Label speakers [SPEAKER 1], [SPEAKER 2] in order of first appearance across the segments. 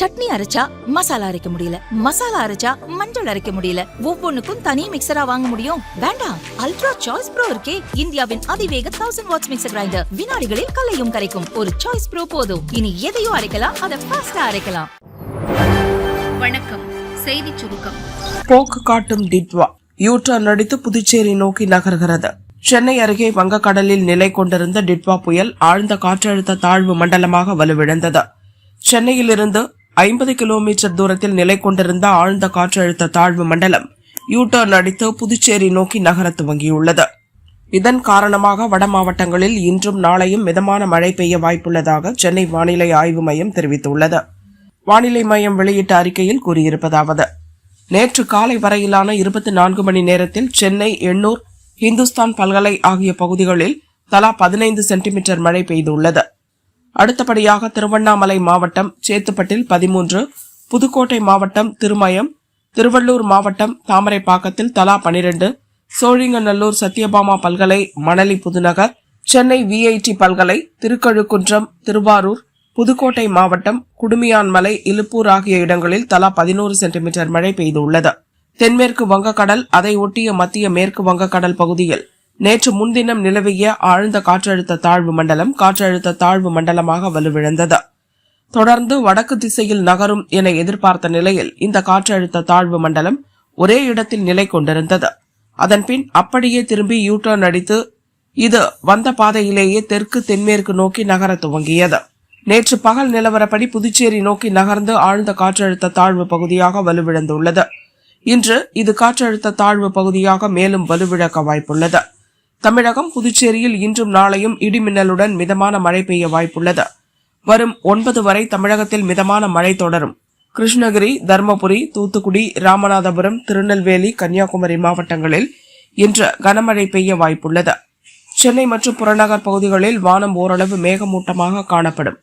[SPEAKER 1] சட்னி அரைச்சா மசாலா அரைக்க முடியல மசாலா அரைச்சா மஞ்சள் அரைக்க முடியல ஒவ்வொன்னுக்கும் தனி மிக்சரா வாங்க முடியும் வேண்டாம் அல்ட்ரா சாய்ஸ் ப்ரோ இருக்கே இந்தியாவின் அதிவேக தௌசண்ட் வாட்ஸ் மிக்சர் கிரைண்டர் வினாடிகளில் கலையும் கரைக்கும் ஒரு சாய்ஸ் ப்ரோ போதும் இனி எதையும் அரைக்கலாம் அதை ஃபாஸ்டா அரைக்கலாம் வணக்கம்
[SPEAKER 2] செய்தி சுருக்கம் போக்கு காட்டும் டிட்வா யூட்டர் நடித்து புதுச்சேரி நோக்கி நகர்கிறது சென்னை அருகே வங்கக்கடலில் நிலை கொண்டிருந்த டிட்வா புயல் ஆழ்ந்த காற்றழுத்த தாழ்வு மண்டலமாக வலுவிழந்தது சென்னையிலிருந்து ஐம்பது கிலோமீட்டர் தூரத்தில் நிலை கொண்டிருந்த ஆழ்ந்த காற்றழுத்த தாழ்வு மண்டலம் டர்ன் அடித்து புதுச்சேரி நோக்கி நகர துவங்கியுள்ளது இதன் காரணமாக வட மாவட்டங்களில் இன்றும் நாளையும் மிதமான மழை பெய்ய வாய்ப்புள்ளதாக சென்னை வானிலை ஆய்வு மையம் தெரிவித்துள்ளது வானிலை மையம் வெளியிட்ட அறிக்கையில் கூறியிருப்பதாவது நேற்று காலை வரையிலான இருபத்தி நான்கு மணி நேரத்தில் சென்னை எண்ணூர் இந்துஸ்தான் பல்கலை ஆகிய பகுதிகளில் தலா பதினைந்து சென்டிமீட்டர் மழை பெய்துள்ளது அடுத்தபடியாக திருவண்ணாமலை மாவட்டம் சேத்துப்பட்டில் பதிமூன்று புதுக்கோட்டை மாவட்டம் திருமயம் திருவள்ளூர் மாவட்டம் தாமரைப்பாக்கத்தில் தலா பனிரெண்டு சோழிங்கநல்லூர் சத்யபாமா பல்கலை மணலி புதுநகர் சென்னை விஐடி பல்கலை திருக்கழுக்குன்றம் திருவாரூர் புதுக்கோட்டை மாவட்டம் குடுமியான்மலை இலுப்பூர் ஆகிய இடங்களில் தலா பதினோரு சென்டிமீட்டர் மழை பெய்துள்ளது தென்மேற்கு வங்கக்கடல் அதை ஒட்டிய மத்திய மேற்கு வங்கக்கடல் பகுதியில் நேற்று முன்தினம் நிலவிய ஆழ்ந்த காற்றழுத்த தாழ்வு மண்டலம் காற்றழுத்த தாழ்வு மண்டலமாக வலுவிழந்தது தொடர்ந்து வடக்கு திசையில் நகரும் என எதிர்பார்த்த நிலையில் இந்த காற்றழுத்த தாழ்வு மண்டலம் ஒரே இடத்தில் நிலை கொண்டிருந்தது அதன்பின் அப்படியே திரும்பி யூட்டர்ன் அடித்து இது வந்த பாதையிலேயே தெற்கு தென்மேற்கு நோக்கி நகர துவங்கியது நேற்று பகல் நிலவரப்படி புதுச்சேரி நோக்கி நகர்ந்து ஆழ்ந்த காற்றழுத்த தாழ்வு பகுதியாக வலுவிழந்துள்ளது இன்று இது காற்றழுத்த தாழ்வு பகுதியாக மேலும் வலுவிழக்க வாய்ப்புள்ளது தமிழகம் புதுச்சேரியில் இன்றும் நாளையும் இடிமின்னலுடன் மிதமான மழை பெய்ய வாய்ப்புள்ளது வரும் ஒன்பது வரை தமிழகத்தில் மிதமான மழை தொடரும் கிருஷ்ணகிரி தருமபுரி தூத்துக்குடி ராமநாதபுரம் திருநெல்வேலி கன்னியாகுமரி மாவட்டங்களில் இன்று கனமழை பெய்ய வாய்ப்புள்ளது சென்னை மற்றும் புறநகர் பகுதிகளில் வானம் ஓரளவு மேகமூட்டமாக காணப்படும்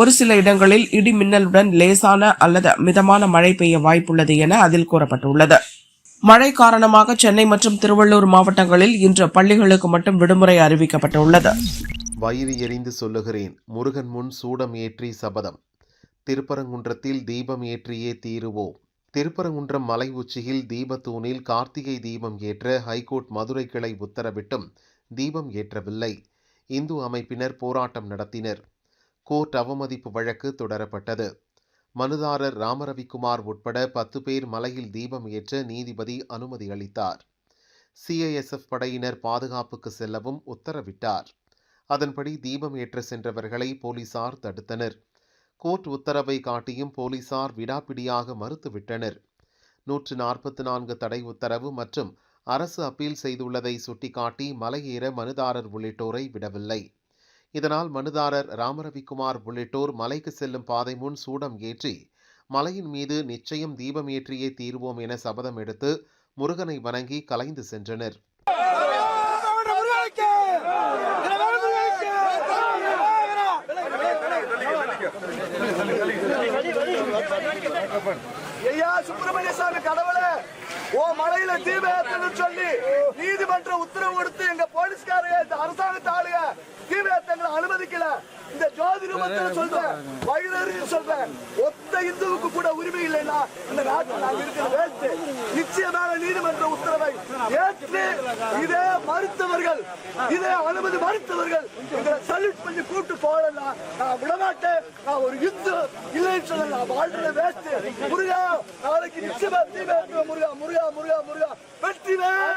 [SPEAKER 2] ஒரு சில இடங்களில் இடி மின்னலுடன் லேசான அல்லது மிதமான மழை பெய்ய வாய்ப்புள்ளது என அதில் கூறப்பட்டுள்ளது மழை காரணமாக சென்னை மற்றும் திருவள்ளூர் மாவட்டங்களில் இன்று பள்ளிகளுக்கு மட்டும் விடுமுறை அறிவிக்கப்பட்டுள்ளது
[SPEAKER 3] வயிறு எரிந்து சொல்லுகிறேன் முருகன் முன் சூடம் ஏற்றி சபதம் திருப்பரங்குன்றத்தில் தீபம் ஏற்றியே தீருவோம் திருப்பரங்குன்றம் மலை உச்சியில் தீபத்தூணில் கார்த்திகை தீபம் ஏற்ற ஹைகோர்ட் மதுரை கிளை உத்தரவிட்டும் தீபம் ஏற்றவில்லை இந்து அமைப்பினர் போராட்டம் நடத்தினர் கோர்ட் அவமதிப்பு வழக்கு தொடரப்பட்டது மனுதாரர் ராமரவிக்குமார் உட்பட பத்து பேர் மலையில் தீபம் ஏற்ற நீதிபதி அனுமதி அளித்தார் சிஐஎஸ்எஃப் படையினர் பாதுகாப்புக்கு செல்லவும் உத்தரவிட்டார் அதன்படி தீபம் ஏற்ற சென்றவர்களை போலீசார் தடுத்தனர் கோர்ட் உத்தரவை காட்டியும் போலீசார் விடாப்பிடியாக மறுத்துவிட்டனர் நூற்று நாற்பத்தி நான்கு தடை உத்தரவு மற்றும் அரசு அப்பீல் செய்துள்ளதை சுட்டிக்காட்டி மலையேற மனுதாரர் உள்ளிட்டோரை விடவில்லை இதனால் மனுதாரர் ராமரவிக்குமார் உள்ளிட்டோர் மலைக்கு செல்லும் பாதை முன் சூடம் ஏற்றி மலையின் மீது நிச்சயம் தீபம் ஏற்றியே தீர்வோம் என சபதம் எடுத்து முருகனை வணங்கி கலைந்து சென்றனர் சுப்பிரமணிய ஓ மலையில சொல்லி நீதிமன்ற உத்தரவு கொடுத்து எங்க போலீஸ்காரங்க அரசாங்கத்தாளுக தீவிரத்தங்களை அனுமதிக்கல இந்த ஜோதி ரூபத்தில் சொல்றேன் வயலருக்கு சொல்றேன் ஒத்த இந்துவுக்கு கூட உரிமை இல்லைன்னா இந்த நாட்டில் நாங்கள் இருக்கிறது வேஸ்ட் நிச்சயமான நீதிமன்ற உத்தரவை ஏற்று இதே
[SPEAKER 4] மறுத்தவர்கள் இதே அனுமதி மறுத்தவர்கள் இதை சல்யூட் பண்ணி கூட்டு போகலாம் நான் விடமாட்டேன் நான் ஒரு இந்து இல்லைன்னு சொல்ல நான் வாழ்றது வேஸ்ட் முருகா நாளைக்கு நிச்சயமா தீவிர முருகா முருகா முருகா முருகா வெற்றி வேறு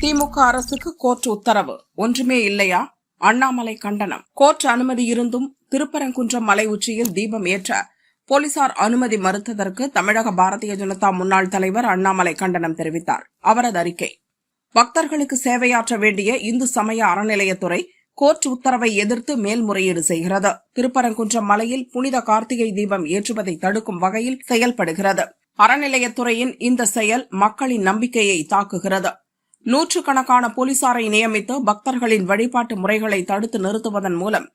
[SPEAKER 4] திமுக அரசுக்கு கோர்ட் உத்தரவு ஒன்றுமே இல்லையா அண்ணாமலை கண்டனம் கோர்ட் அனுமதி இருந்தும் திருப்பரங்குன்றம் மலை உச்சியில் தீபம் ஏற்ற போலீசார் அனுமதி மறுத்ததற்கு தமிழக பாரதிய ஜனதா முன்னாள் தலைவர் அண்ணாமலை கண்டனம் தெரிவித்தார் அவரது அறிக்கை பக்தர்களுக்கு சேவையாற்ற வேண்டிய இந்து சமய அறநிலையத்துறை கோர்ட் உத்தரவை எதிர்த்து மேல்முறையீடு செய்கிறது திருப்பரங்குன்றம் மலையில் புனித கார்த்திகை தீபம் ஏற்றுவதை தடுக்கும் வகையில் செயல்படுகிறது அறநிலையத்துறையின் இந்த செயல் மக்களின் நம்பிக்கையை தாக்குகிறது நூற்றுக்கணக்கான போலீசாரை நியமித்து பக்தர்களின் வழிபாட்டு முறைகளை தடுத்து நிறுத்துவதன் மூலம்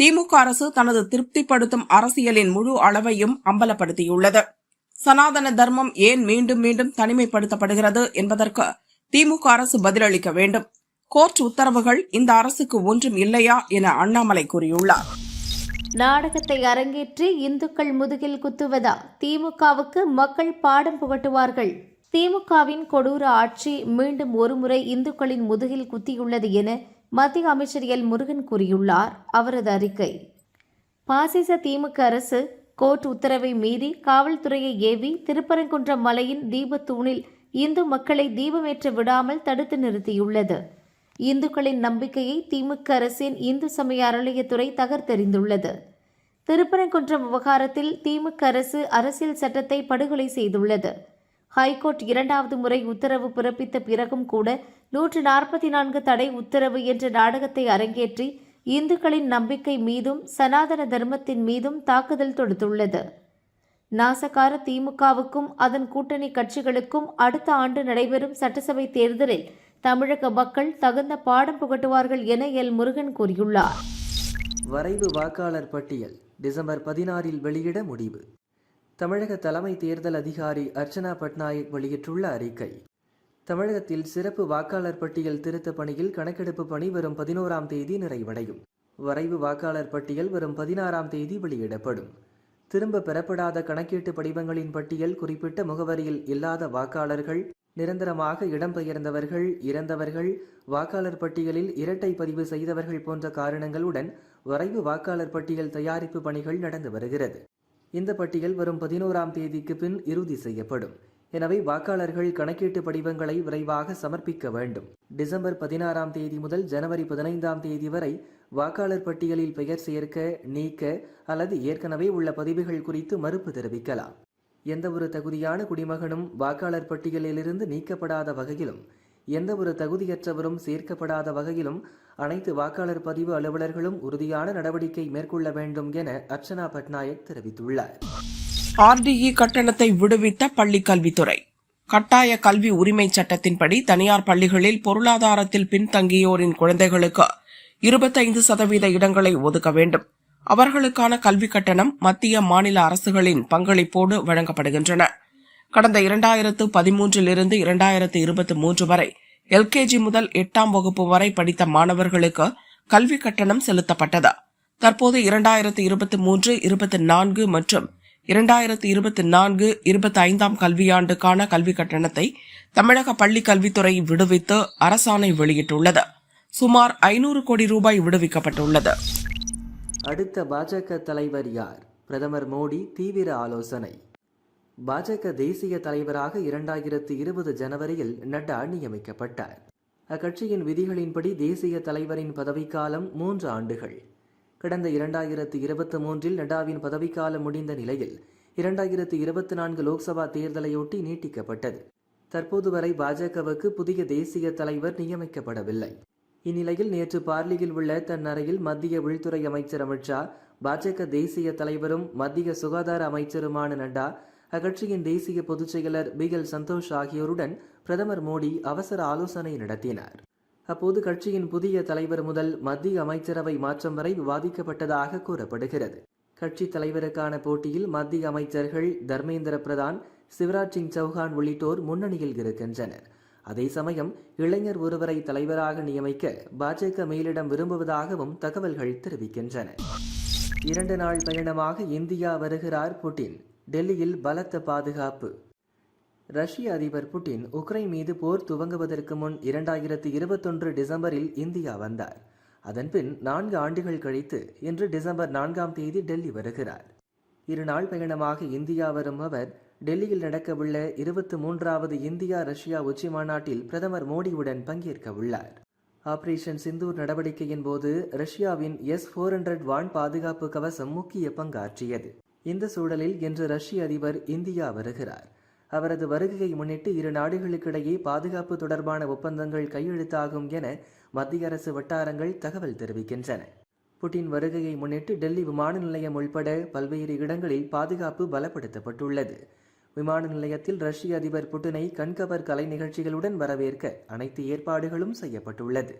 [SPEAKER 4] திமுக அரசு தனது திருப்திப்படுத்தும் அரசியலின் முழு அளவையும் அம்பலப்படுத்தியுள்ளது சனாதன தர்மம் ஏன் மீண்டும் மீண்டும் தனிமைப்படுத்தப்படுகிறது என்பதற்கு திமுக அரசு பதிலளிக்க வேண்டும் கோர்ட் உத்தரவுகள் இந்த அரசுக்கு ஒன்றும் இல்லையா என அண்ணாமலை கூறியுள்ளார்
[SPEAKER 5] நாடகத்தை அரங்கேற்றி இந்துக்கள் முதுகில் குத்துவதா திமுகவுக்கு மக்கள் பாடம் புகட்டுவார்கள் திமுகவின் கொடூர ஆட்சி மீண்டும் ஒருமுறை இந்துக்களின் முதுகில் குத்தியுள்ளது என மத்திய அமைச்சர் எல் முருகன் கூறியுள்ளார் அவரது அறிக்கை பாசிச திமுக அரசு கோர்ட் உத்தரவை மீறி காவல்துறையை ஏவி திருப்பரங்குன்றம் மலையின் தீபத்தூணில் இந்து மக்களை தீபமேற்ற விடாமல் தடுத்து நிறுத்தியுள்ளது இந்துக்களின் நம்பிக்கையை திமுக அரசின் இந்து சமய அறநிலையத்துறை தகர்த்தெறிந்துள்ளது திருப்பரங்குன்றம் விவகாரத்தில் திமுக அரசு அரசியல் சட்டத்தை படுகொலை செய்துள்ளது ஹைகோர்ட் இரண்டாவது முறை உத்தரவு பிறப்பித்த பிறகும் கூட நூற்று நாற்பத்தி நான்கு தடை உத்தரவு என்ற நாடகத்தை அரங்கேற்றி இந்துக்களின் நம்பிக்கை மீதும் சனாதன தர்மத்தின் மீதும் தாக்குதல் தொடுத்துள்ளது நாசகார திமுகவுக்கும் அதன் கூட்டணி கட்சிகளுக்கும் அடுத்த ஆண்டு நடைபெறும் சட்டசபை தேர்தலில் தமிழக மக்கள் தகுந்த பாடம் புகட்டுவார்கள் என எல் முருகன் கூறியுள்ளார்
[SPEAKER 6] வரைவு வாக்காளர் பட்டியல் டிசம்பர் பதினாறில் வெளியிட முடிவு தமிழக தலைமை தேர்தல் அதிகாரி அர்ச்சனா பட்நாயக் வெளியிட்டுள்ள அறிக்கை தமிழகத்தில் சிறப்பு வாக்காளர் பட்டியல் திருத்த பணியில் கணக்கெடுப்பு பணி வரும் பதினோராம் தேதி நிறைவடையும் வரைவு வாக்காளர் பட்டியல் வரும் பதினாறாம் தேதி வெளியிடப்படும் திரும்ப பெறப்படாத கணக்கீட்டு படிவங்களின் பட்டியல் குறிப்பிட்ட முகவரியில் இல்லாத வாக்காளர்கள் நிரந்தரமாக இடம்பெயர்ந்தவர்கள் இறந்தவர்கள் வாக்காளர் பட்டியலில் இரட்டை பதிவு செய்தவர்கள் போன்ற காரணங்களுடன் வரைவு வாக்காளர் பட்டியல் தயாரிப்பு பணிகள் நடந்து வருகிறது இந்த பட்டியல் வரும் பதினோராம் தேதிக்கு பின் இறுதி செய்யப்படும் எனவே வாக்காளர்கள் கணக்கீட்டு படிவங்களை விரைவாக சமர்ப்பிக்க வேண்டும் டிசம்பர் பதினாறாம் தேதி முதல் ஜனவரி பதினைந்தாம் தேதி வரை வாக்காளர் பட்டியலில் பெயர் சேர்க்க நீக்க அல்லது ஏற்கனவே உள்ள பதிவுகள் குறித்து மறுப்பு தெரிவிக்கலாம் எந்தவொரு தகுதியான குடிமகனும் வாக்காளர் பட்டியலிலிருந்து நீக்கப்படாத வகையிலும் எந்த ஒரு தகுதியற்றவரும் சேர்க்கப்படாத வகையிலும் அனைத்து வாக்காளர் பதிவு அலுவலர்களும் உறுதியான நடவடிக்கை மேற்கொள்ள வேண்டும் என அர்ச்சனா பட்நாயக் தெரிவித்துள்ளார்
[SPEAKER 7] ஆர்டிஇ கட்டணத்தை விடுவித்த பள்ளிக்கல்வித்துறை கட்டாய கல்வி உரிமை சட்டத்தின்படி தனியார் பள்ளிகளில் பொருளாதாரத்தில் பின்தங்கியோரின் குழந்தைகளுக்கு இருபத்தைந்து சதவீத இடங்களை ஒதுக்க வேண்டும் அவர்களுக்கான கல்வி கட்டணம் மத்திய மாநில அரசுகளின் பங்களிப்போடு வழங்கப்படுகின்றன கடந்த இரண்டாயிரத்து பதிமூன்றிலிருந்து இரண்டாயிரத்து இருபத்தி மூன்று வரை எல்கேஜி முதல் எட்டாம் வகுப்பு வரை படித்த மாணவர்களுக்கு கல்வி கட்டணம் செலுத்தப்பட்டது தற்போது இரண்டாயிரத்து இருபத்தி மூன்று இருபத்தி நான்கு மற்றும் இரண்டாயிரத்து இருபத்தி நான்கு இருபத்தி ஐந்தாம் கல்வியாண்டுக்கான கல்வி கட்டணத்தை தமிழக பள்ளி கல்வித்துறை விடுவித்து அரசாணை வெளியிட்டுள்ளது சுமார் ஐநூறு கோடி ரூபாய் விடுவிக்கப்பட்டுள்ளது
[SPEAKER 8] அடுத்த பாஜக தலைவர் யார் பிரதமர் மோடி தீவிர ஆலோசனை பாஜக தேசிய தலைவராக இரண்டாயிரத்து இருபது ஜனவரியில் நட்டா நியமிக்கப்பட்டார் அக்கட்சியின் விதிகளின்படி தேசிய தலைவரின் பதவிக்காலம் மூன்று ஆண்டுகள் கடந்த இரண்டாயிரத்து இருபத்தி மூன்றில் நட்டாவின் பதவிக்காலம் முடிந்த நிலையில் இரண்டாயிரத்து இருபத்தி நான்கு லோக்சபா தேர்தலையொட்டி நீட்டிக்கப்பட்டது தற்போது வரை பாஜகவுக்கு புதிய தேசிய தலைவர் நியமிக்கப்படவில்லை இந்நிலையில் நேற்று பார்லியில் உள்ள தன் அறையில் மத்திய உள்துறை அமைச்சர் அமித்ஷா பாஜக தேசிய தலைவரும் மத்திய சுகாதார அமைச்சருமான நட்டா அக்கட்சியின் தேசிய பொதுச் செயலர் பிகல் சந்தோஷ் ஆகியோருடன் பிரதமர் மோடி அவசர ஆலோசனை நடத்தினார் அப்போது கட்சியின் புதிய தலைவர் முதல் மத்திய அமைச்சரவை மாற்றம் வரை விவாதிக்கப்பட்டதாக கூறப்படுகிறது கட்சி தலைவருக்கான போட்டியில் மத்திய அமைச்சர்கள் தர்மேந்திர பிரதான் சிவராஜ் சிங் சௌஹான் உள்ளிட்டோர் முன்னணியில் இருக்கின்றனர் அதே சமயம் இளைஞர் ஒருவரை தலைவராக நியமிக்க பாஜக மேலிடம் விரும்புவதாகவும் தகவல்கள் தெரிவிக்கின்றன
[SPEAKER 9] இரண்டு நாள் பயணமாக இந்தியா வருகிறார் புட்டின் டெல்லியில் பலத்த பாதுகாப்பு ரஷ்ய அதிபர் புட்டின் உக்ரைன் மீது போர் துவங்குவதற்கு முன் இரண்டாயிரத்து இருபத்தொன்று டிசம்பரில் இந்தியா வந்தார் அதன்பின் நான்கு ஆண்டுகள் கழித்து இன்று டிசம்பர் நான்காம் தேதி டெல்லி வருகிறார் இரு நாள் பயணமாக இந்தியா வரும் அவர் டெல்லியில் நடக்கவுள்ள இருபத்தி மூன்றாவது இந்தியா ரஷ்யா உச்சி மாநாட்டில் பிரதமர் மோடியுடன் பங்கேற்க உள்ளார் ஆபரேஷன் சிந்தூர் நடவடிக்கையின் போது ரஷ்யாவின் எஸ் ஃபோர் ஹண்ட்ரட் வான் பாதுகாப்பு கவசம் முக்கிய பங்காற்றியது இந்த சூழலில் இன்று ரஷ்ய அதிபர் இந்தியா வருகிறார் அவரது வருகையை முன்னிட்டு இரு நாடுகளுக்கிடையே பாதுகாப்பு தொடர்பான ஒப்பந்தங்கள் கையெழுத்தாகும் என மத்திய அரசு வட்டாரங்கள் தகவல் தெரிவிக்கின்றன புட்டின் வருகையை முன்னிட்டு டெல்லி விமான நிலையம் உள்பட பல்வேறு இடங்களில் பாதுகாப்பு பலப்படுத்தப்பட்டுள்ளது விமான நிலையத்தில் ரஷ்ய அதிபர் புட்டினை கண்கவர் கலை நிகழ்ச்சிகளுடன் வரவேற்க அனைத்து ஏற்பாடுகளும் செய்யப்பட்டுள்ளது